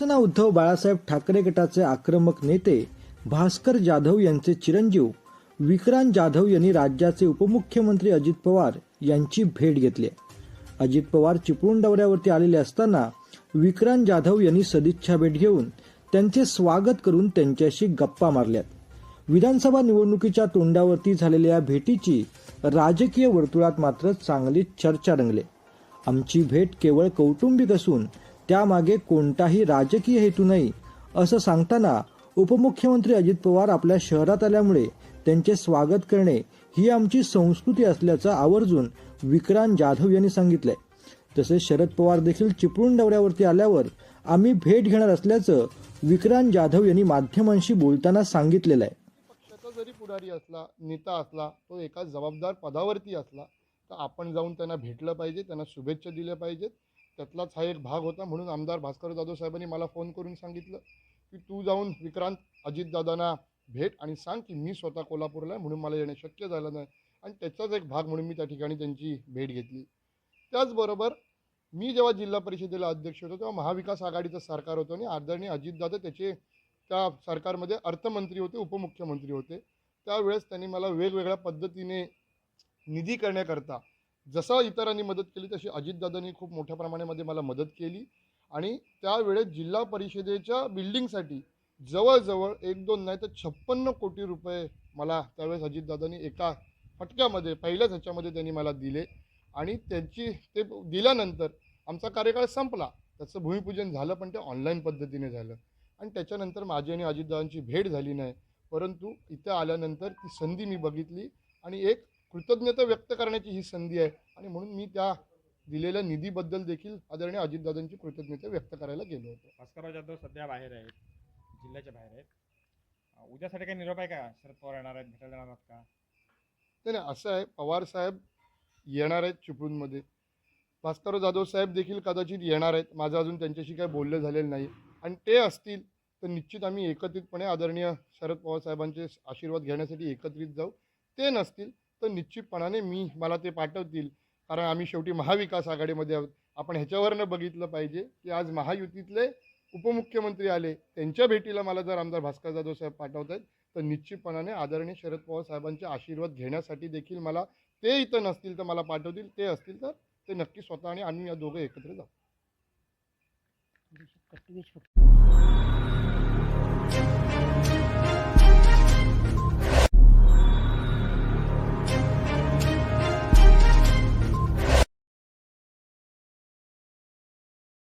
शिवसेना उद्धव बाळासाहेब ठाकरे गटाचे आक्रमक नेते भास्कर जाधव यांचे चिरंजीव विक्रांत जाधव यांनी राज्याचे उपमुख्यमंत्री अजित पवार यांची भेट घेतली. अजित पवार चिपळूण दौऱ्यावरती आलेले असताना विक्रांत जाधव यांनी सदिच्छा भेट घेऊन त्यांचे स्वागत करून त्यांच्याशी गप्पा मारल्यात. विधानसभा निवडणुकीच्या तोंडावरती झालेल्या या भेटीची राजकीय वर्तुळात मात्र चांगली चर्चा रंगली. आमची भेट केवळ कौटुंबिक असून त्यामागे कोणताही राजकीय हेतू नाही असं सांगताना उपमुख्यमंत्री अजित पवार आपल्या शहरात आल्यामुळे त्यांचे स्वागत करणे ही आमची संस्कृती असल्याचं आवर्जून विक्रांत जाधव यांनी सांगितलंय. तसेच शरद पवार देखील चिपळूण दौऱ्यावरती आल्यावर आम्ही भेट घेणार असल्याचं विक्रांत जाधव यांनी माध्यमांशी बोलताना सांगितलेलं आहे. पक्षाचा जरी पुढारी असला नेता असला तो एका जबाबदार पदावरती असला तर आपण जाऊन त्यांना भेटलं पाहिजे त्यांना शुभेच्छा दिल्या पाहिजेत. त्यातलाच हा एक भाग होता. म्हणून आमदार भास्कर जाधव साहेबांनी मला फोन करून सांगितलं की तू जाऊन विक्रांत अजितदादांना भेट आणि सांग की मी स्वतः कोल्हापूरला आहे म्हणून मला येणं शक्य झालं नाही. आणि त्याचाच एक भाग म्हणून मी त्या ठिकाणी त्यांची भेट घेतली. त्याचबरोबर मी जेव्हा जिल्हा परिषदेला अध्यक्ष होतो तेव्हा महाविकास आघाडीचं सरकार होतं आणि आदरणीय अजितदादा त्याचे त्या सरकारमध्ये अर्थमंत्री होते उपमुख्यमंत्री होते. त्यावेळेस त्यांनी मला वेगवेगळ्या पद्धतीने निधी करण्याकरता जसं इतरांनी मदत केली तशी अजितदादांनी खूप मोठ्या प्रमाणामध्ये मला मदत केली. आणि त्यावेळेस जिल्हा परिषदेच्या बिल्डिंगसाठी जवळजवळ एक दोन नाही तर छप्पन्न कोटी रुपये मला त्यावेळेस अजितदादांनी एका फटक्यामध्ये पहिल्याच ह्याच्यामध्ये त्यांनी मला दिले. आणि त्यांची ते दिल्यानंतर आमचा कार्यकाळ संपला. त्याचं भूमिपूजन झालं पण ते ऑनलाईन पद्धतीने झालं. आणि त्याच्यानंतर माझी आणि अजितदादांची भेट झाली नाही. परंतु इथं आल्यानंतर ती संधी मी बघितली. आणि एक कृतज्ञता व्यक्त करण्याची ही संधी आहे. आणि म्हणून मी त्या दिलेल्या निधीबद्दल देखील आदरणीय अजितदादांची कृतज्ञता व्यक्त करायला गेलो होतो. भास्करराव जाधव सध्या बाहेर आहेत जिल्ह्याच्या बाहेर आहेत. उद्यासाठी काही निरोप आहे का? शरद पवार येणार आहेत भेटायला येणार आहात का? नाही नाही असं आहे पवार साहेब येणार आहेत चिपळूणमध्ये. भास्करराव जाधव साहेब देखील कदाचित येणार आहेत. माझं अजून त्यांच्याशी काही बोलणं झालेलं नाही. आणि ते असतील तर निश्चित आम्ही एकत्रितपणे आदरणीय शरद पवार साहेबांचे आशीर्वाद घेण्यासाठी एकत्रित जाऊ. ते नसतील तर निश्चितपणाने मी मला ते पाठवतील. कारण आम्ही शेवटी महाविकास आघाडीमध्ये आहोत. आपण ह्याच्यावरनं बघितलं पाहिजे की आज महायुतीतले उपमुख्यमंत्री आले त्यांच्या भेटीला मला जर आमदार भास्कर जाधव साहेब पाठवत आहेत तर निश्चितपणाने आदरणीय शरद पवार साहेबांचे आशीर्वाद घेण्यासाठी देखील मला ते इथं नसतील तर मला पाठवतील ते असतील तर ते नक्की स्वतः आणि आम्ही या दोघं एकत्र जाऊ.